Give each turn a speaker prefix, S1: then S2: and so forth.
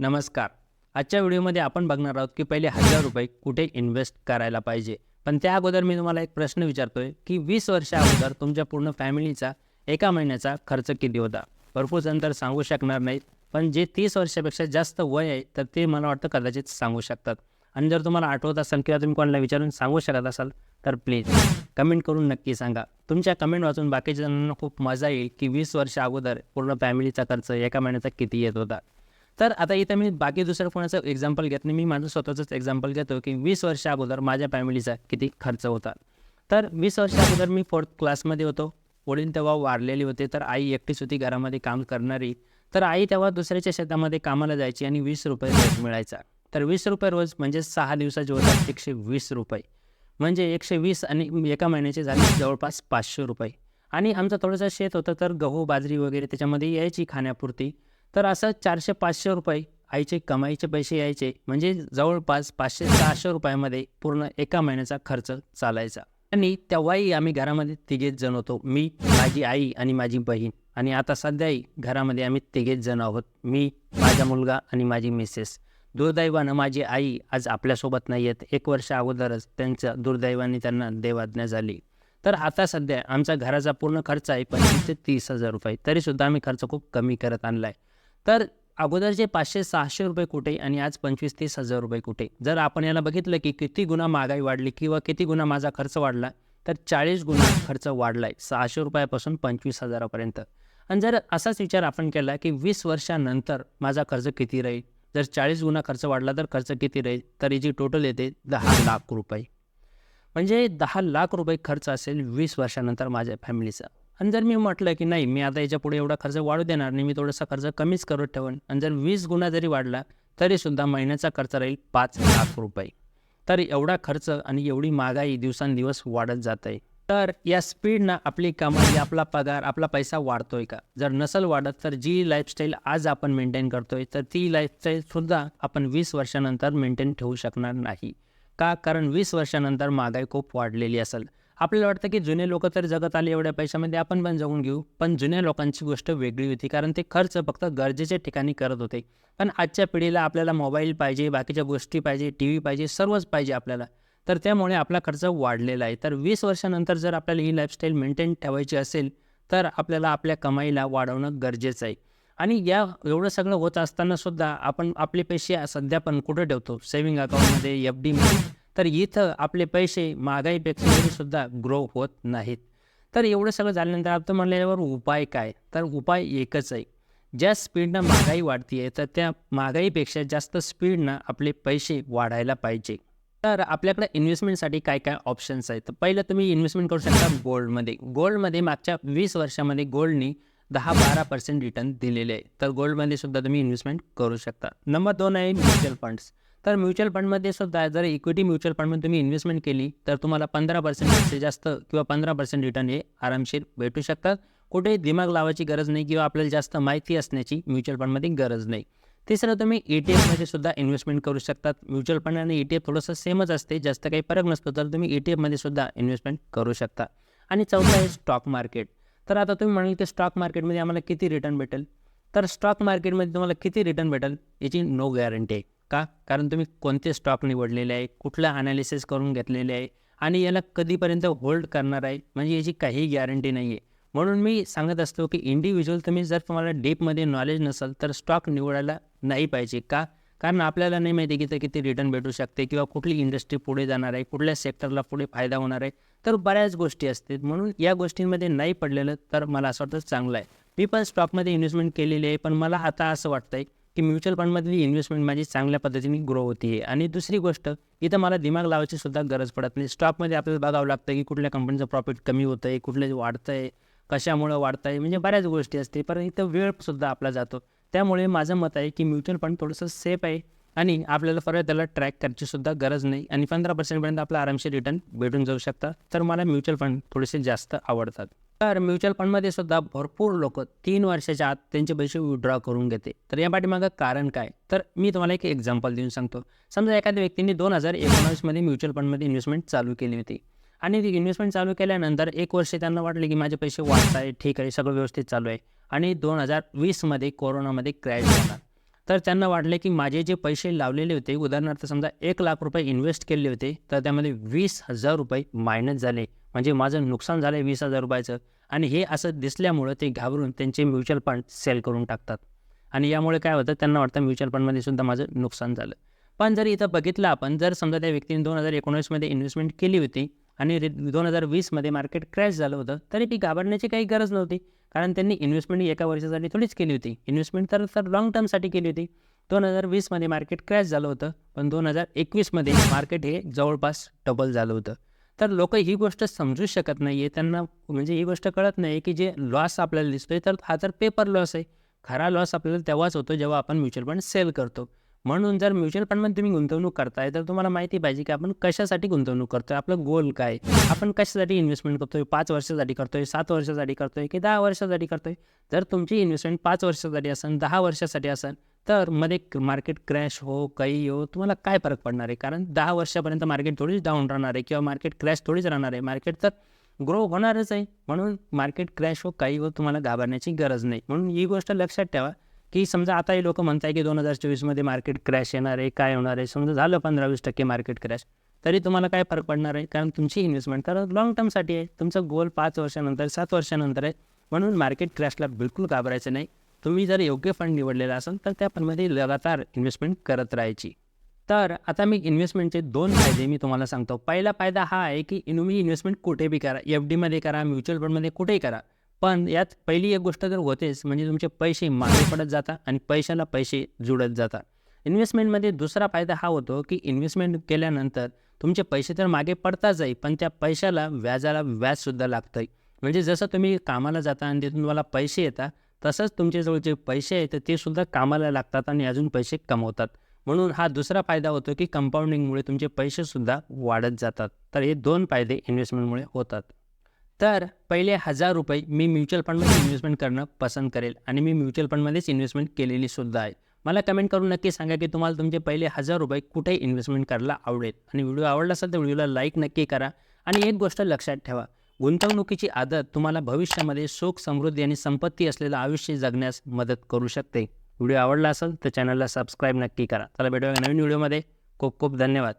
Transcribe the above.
S1: नमस्कार. आजच्या व्हिडिओमध्ये आपण बघणार आहोत की पहिले हजार रुपये कुठे इन्व्हेस्ट करायला पाहिजे. पण त्या अगोदर मी तुम्हाला एक प्रश्न विचारतोय की वीस वर्षा अगोदर तुमच्या पूर्ण फॅमिलीचा एका महिन्याचा खर्च किती होता? भरपूर जण तर सांगू शकणार नाहीत पण जे तीस वर्षापेक्षा जास्त वय आहे तर ते मला वाटतं कदाचित सांगू शकतात. आणि जर तुम्हाला आठवत असेल किंवा तुम्ही कोणाला विचारून सांगू शकत असाल तर प्लीज कमेंट करून नक्की सांगा. तुमच्या कमेंट वाचून बाकीच्या जणांना खूप मजा येईल की वीस वर्ष अगोदर पूर्ण फॅमिलीचा खर्च एका महिन्याचा किती येत होता? तर आता इथं मी बाकी दुसऱ्या कोणाचं एक्झाम्पल घेत नाही. मी माझं स्वतःचंच एक्झाम्पल घेतो की वीस वर्ष अगोदर माझ्या फॅमिलीचा किती खर्च होता. तर वीस वर्ष अगोदर मी फोर्थ क्लासमध्ये होतो. वडील तेव्हा वारलेले होते तर आई एकटीच होती घरामध्ये काम करणारी. तर आई तेव्हा दुसऱ्याच्या शेतामध्ये कामाला जायची आणि वीस रुपये रोज मिळायचा. तर वीस रुपये रोज म्हणजे सहा दिवसाचे होतात एकशे वीस रुपये. म्हणजे एकशे वीस आणि एका महिन्याचे झाले जवळपास पाचशे रुपये. आणि आमचं थोडंसं शेत होतं तर गहू बाजरी वगैरे त्याच्यामध्ये यायची खाण्यापुरती. तर असं चारशे पाचशे रुपये आईचे कमाईचे पैसे यायचे. म्हणजे जवळपास पाचशे सहाशे रुपयामध्ये पूर्ण एका महिन्याचा खर्च चालायचा. आणि तेव्हाही आम्ही घरामध्ये तिघेच जण होतो. मी माझी आई आणि माझी बहीण. आणि आता सध्याही घरामध्ये आम्ही तिघेच जण आहोत. मी माझा मुलगा आणि माझी मिसेस. दुर्दैवानं माझी आई आज आपल्यासोबत नाही आहेत एक वर्ष अगोदरच त्यांच्या दुर्दैवाने त्यांना देवाज्ञा झाली. तर आता सध्या आमचा घराचा पूर्ण खर्च आहे पंचवीस ते तीस हजार रुपये. तरीसुद्धा आम्ही खर्च खूप कमी करत आणला आहे तर अगोदरचे पाचशे सहाशे रुपये कुठे आणि आज पंचवीस तीस हजार रुपये कुठे? जर आपण याला बघितलं की किती गुन्हा महागाई वाढली किंवा किती गुन्हा माझा खर्च वाढला तर चाळीस गुन्हा खर्च वाढला आहे सहाशे रुपयापासून पंचवीस हजारापर्यंत. आणि जर असाच विचार आपण केला की वीस वर्षानंतर माझा खर्च किती राहील? जर चाळीस गुन्हा खर्च वाढला तर खर्च किती राहील? तर याची टोटल येते दहा लाख रुपये. म्हणजे दहा लाख रुपये खर्च असेल वीस वर्षानंतर माझ्या फॅमिलीचा आणि जर मी म्हटलं की नाही मी आता याच्यापुढे एवढा खर्च वाढू देणार नाही मी थोडासा खर्च कमीच करत ठेवन आणि जर वीस गुणा जरी वाढला तरीसुद्धा महिन्याचा खर्च राहील पाच लाख रुपये. तर एवढा खर्च आणि एवढी महागाई दिवसांदिवस वाढत जात आहे तर या स्पीडनं आपली कमाई आपला पगार आपला पैसा वाढतोय का? जर नसल वाढत तर जी लाईफस्टाईल आज आपण मेंटेन करतोय तर ती लाईफस्टाईलसुद्धा आपण वीस वर्षानंतर मेंटेन ठेवू शकणार नाही. का? कारण वीस वर्षानंतर महागाई खूप वाढलेली असेल. आपल्याला वाटतं की जुने लोक तर जगत आले एवढ्या पैशामध्ये आपण पण जगून घेऊ. पण जुन्या लोकांची गोष्ट वेगळी होती कारण ते खर्च फक्त गरजेच्या ठिकाणी करत होते. पण आजच्या पिढीला आपल्याला मोबाईल पाहिजे बाकीच्या गोष्टी पाहिजे टी व्ही पाहिजे सर्वच पाहिजे आपल्याला. तर त्यामुळे आपला खर्च वाढलेला आहे. तर वीस वर्षानंतर जर आपल्याला ही लाईफस्टाईल मेंटेन ठेवायची असेल तर आपल्याला आपल्या कमाईला वाढवणं गरजेचं आहे. आणि या एवढं सगळं होत असताना सुद्धा आपण आपले पैसे सध्या पण कुठं ठेवतो? सेव्हिंग अकाउंटमध्ये एफ डीमध्ये तर इथं आपले पैसे महागाईपेक्षा सुद्धा ग्रो होत नाहीत. तर एवढं सगळं झाल्यानंतर आपण म्हणल्यावर उपाय काय? तर उपाय एकच आहे. ज्या स्पीडनं महागाई वाढती आहे तर त्या महागाईपेक्षा जास्त स्पीडनं आपले पैसे वाढायला पाहिजे. तर आपल्याकडे इन्व्हेस्टमेंटसाठी काय काय ऑप्शन्स आहेत? तर पहिलं तुम्ही इन्व्हेस्टमेंट करू शकता गोल्डमध्ये गोल्डमध्ये मागच्या वीस वर्षामध्ये गोल्डनी दहा बारा पर्सेंट रिटर्न दिलेले आहे. तर गोल्डमध्ये सुद्धा तुम्ही इन्व्हेस्टमेंट करू शकता. नंबर दोन आहे म्युच्युअल फंड्स तर म्युच्युअल फंडमध्ये सुद्धा जर इक्विटी म्युच्युअल फंडमध्ये तुम्ही इन्व्हेस्टमेंट केली तर तुम्हाला पंधरा पर्सेंटपेक्षा जास्त किंवा पंधरा पर्सेंट रिटर्न हे आरामशीर भेटू शकतात. कुठेही दिमाग लावायची गरज नाही किंवा आपल्याला जास्त माहिती असण्याची म्युच्युअल फंडमध्ये गरज नाही. तिसरं तुम्ही ई टी एफमध्ये सुद्धा इन्व्हेस्टमेंट करू शकतात. म्युच्युअल फंड आणि ई टी एफ थोडंसं सेमच असते जास्त काही फरक नसतो तर तुम्ही ई टी एफमध्ये सुद्धा इन्व्हेस्टमेंट करू शकता. आणि चौथा आहे स्टॉक मार्केट तर आता तुम्ही म्हणाल की स्टॉक मार्केटमध्ये आम्हाला किती रिटर्न भेटेल? तर स्टॉक मार्केटमध्ये तुम्हाला किती रिटर्न भेटेल याची नो गॅरंटी आहे का? कारण तुम्ही कोणते स्टॉक निवडलेले आहे? कुठलं अनालिसिस करून घेतलेले आहे? आणि याला कधीपर्यंत होल्ड करणार आहे? म्हणजे याची काही गॅरंटी नाही आहे म्हणून मी सांगत असतो की इंडिव्हिज्युअल तुम्ही जर तुम्हाला डीपमध्ये नॉलेज नसेल तर स्टॉक निवडायला नाही पाहिजे. का? कारण आपल्याला नाही माहिती की ते किती रिटर्न भेटू शकते किंवा कुठली इंडस्ट्री पुढे जाणार आहे कुठल्या सेक्टरला पुढे फायदा होणार आहे. तर बऱ्याच गोष्टी असतात. म्हणून या गोष्टींमध्ये नाही पडलेलं तर मला असं वाटतं चांगलं आहे. मी पण स्टॉकमध्ये इन्व्हेस्टमेंट केलेली आहे पण मला आता असं वाटतं आहे की म्युच्युअल फंडमधली इन्व्हेस्टमेंट माझी चांगल्या पद्धतीने ग्रो होती. आहे आणि दुसरी गोष्ट इथं मला दिमाग लावायची सुद्धा गरज पडत नाही. स्टॉकमध्ये आपल्याला बघावं लागतं की कुठल्या कंपनीचं प्रॉफिट कमी होतं आहे कुठलं वाढतं आहे कशामुळं वाढतं आहे म्हणजे बऱ्याच गोष्टी असते पण इथं वेळसुद्धा आपला जातो. त्यामुळे माझं मत आहे की म्युच्युअल फंड थोडंसं सेफ आहे आणि आपल्याला फरक त्याला ट्रॅक करायची सुद्धा गरज नाही. आणि पंधरा पर्सेंटपर्यंत आपला आरामशीर रिटर्न भेटून जाऊ शकतात तर मला म्युच्युअल फंड थोडेसे जास्त आवडतात. तर म्युच्युअल फंडमध्ये सुद्धा भरपूर लोक तीन वर्षाच्या आत त्यांचे पैसे विड्रॉ करून घेते. तर या पाठीमागं कारण काय? तर मी तुम्हाला एक एक्झाम्पल देऊन सांगतो. समजा एखाद्या व्यक्तीने दोन हजार एकोणावीसमध्ये म्युच्युअल फंडमध्ये इन्व्हेस्टमेंट चालू केली होती. आणि ती इन्व्हेस्टमेंट चालू केल्यानंतर एक वर्ष त्यांना वाटले की माझे पैसे वाढत आहे ठीक आहे सगळं व्यवस्थित चालू आहे. आणि दोन हजार वीसमध्ये कोरोनामध्ये क्रॅश झाला. तर त्यांना वाटले की माझे जे पैसे लावलेले होते उदाहरणार्थ समजा एक लाख रुपये इन्व्हेस्ट केले होते तर त्यामध्ये वीस हजार रुपये मायनस झाले. म्हणजे माझं नुकसान झालं आहे वीस हजार रुपयाचं. आणि हे असं दिसल्यामुळं ते घाबरून त्यांचे म्युच्युअल फंड सेल करून टाकतात. आणि यामुळे काय होतं त्यांना वाटतं म्युच्युअल फंडमध्ये सुद्धा माझं नुकसान झालं. पण जर इथं बघितलं आपण जर समजा त्या व्यक्तीने दोन हजार एकोणीसमध्ये इन्व्हेस्टमेंट केली होती आणि दोन हजार वीसमध्ये मार्केट क्रॅश झालं होतं तरी ती घाबरण्याची काही गरज नव्हती. कारण त्यांनी इन्व्हेस्टमेंट एका वर्षासाठी थोडीच केली होती. इन्व्हेस्टमेंट तर तर लॉंग टर्मसाठी केली होती. दोन हजार वीसमध्ये मार्केट क्रॅश झालं होतं पण दोन हजार एकवीसमध्ये मार्केट हे जवळपास डबल झालं होतं. तर लोक ही गोष्ट समजू शकत नाही आहे त्यांना म्हणजे ही गोष्ट कळत नाही की जे लॉस आपल्याला दिसतोय तर हा तर पेपर लॉस आहे. खरा लॉस आपल्याला तेव्हाच होतो जेव्हा आपण म्युच्युअल फंड सेल करतो. म्हणून जर म्युच्युअल फंडमध्ये तुम्ही गुंतवणूक करताय तर तुम्हाला माहिती पाहिजे की आपण कशासाठी गुंतवणूक करतोय आपलं गोल काय आपण कशासाठी इन्व्हेस्टमेंट करतोय? पाच वर्षासाठी करतोय सात वर्षासाठी करतोय की दहा वर्षासाठी करतोय? जर तुमची इन्व्हेस्टमेंट पाच वर्षासाठी असेल दहा वर्षासाठी असेल तर मध्ये मार्केट क्रॅश हो काही हो तुम्हाला काय फरक पडणार आहे? कारण दहा वर्षापर्यंत मार्केट थोडीच डाऊन राहणार आहे किंवा मार्केट क्रॅश थोडीच राहणार आहे. मार्केट तर ग्रो होणारच आहे. म्हणून मार्केट क्रॅश हो काही हो तुम्हाला घाबरण्याची गरज नाही. म्हणून ही गोष्ट लक्षात ठेवा की समजा आता हे लोक आहे की दोन हजार चोवीसमध्ये मार्केट क्रॅश येणार आहे काय होणार आहे? समजा झालं पंधरा वीस टक्के मार्केट क्रॅश तरी तुम्हाला काय फरक पडणार आहे? कारण तुमची इन्व्हेस्टमेंट तर लॉंग टर्मसाठी आहे. तुमचं गोल पाच वर्षानंतर सात वर्षानंतर आहे. म्हणून मार्केट क्रॅशला बिलकुल घाबरायचं नाही. तुम्ही जर योग्य फंड निवडलेला असेल तर त्या फंडमध्ये लगातार इन्व्हेस्टमेंट करत राहायची. तर आता मी इन्व्हेस्टमेंटचे दोन फायदे मी तुम्हाला सांगतो. पहिला फायदा हा आहे की तुम्ही इन्व्हेस्टमेंट कुठे बी करा एफ डीमध्ये करा म्युच्युअल फंडमध्ये कुठेही करा. पण यात पहिली एक गोष्ट तर होतेच म्हणजे तुमचे पैसे मागे पडत जातात आणि पैशाला पैसे जुळत जातात. इन्व्हेस्टमेंटमध्ये दुसरा फायदा हा होतो की इन्व्हेस्टमेंट केल्यानंतर तुमचे पैसे तर मागे पडताच आहे पण त्या पैशाला व्याजाला व्याजसुद्धा लागतं आहे म्हणजे जसं तुम्ही कामाला जाता आणि तिथून तुम्हाला पैसे येतात तसंच तुमच्याजवळ जे पैसे आहेत ते सुद्धा कामाला लागतात आणि अजून पैसे कमवतात. म्हणून हा दुसरा फायदा होतो की कंपाऊंडिंगमुळे तुमचे पैसेसुद्धा वाढत जातात. तर हे दोन फायदे इन्व्हेस्टमेंटमुळे होतात. तर पहिले हजार रुपये मी म्युच्युअल फंडमध्ये इन्व्हेस्टमेंट करणं पसंत करेल आणि मी म्युच्युअल फंडमध्येच इन्व्हेस्टमेंट केलेली सुद्धा आहे. मला कमेंट करून नक्की सांगा की तुम्हाला तुमचे पहिले हजार रुपये कुठे इन्व्हेस्टमेंट करायला आवडेल? आणि व्हिडिओ आवडला असेल तर व्हिडिओला लाईक नक्की करा. आणि एक गोष्ट लक्षात ठेवा गुंतवणुकीची आदत तुम्हाला भविष्यामध्ये सुख समृद्धी आणि संपत्ती असलेलं आयुष्य जगण्यास मदत करू शकते. व्हिडिओ आवडला असेल तर चॅनलला सबस्क्राईब नक्की करा. चला भेटूया नवीन व्हिडिओमध्ये. खूप खूप धन्यवाद.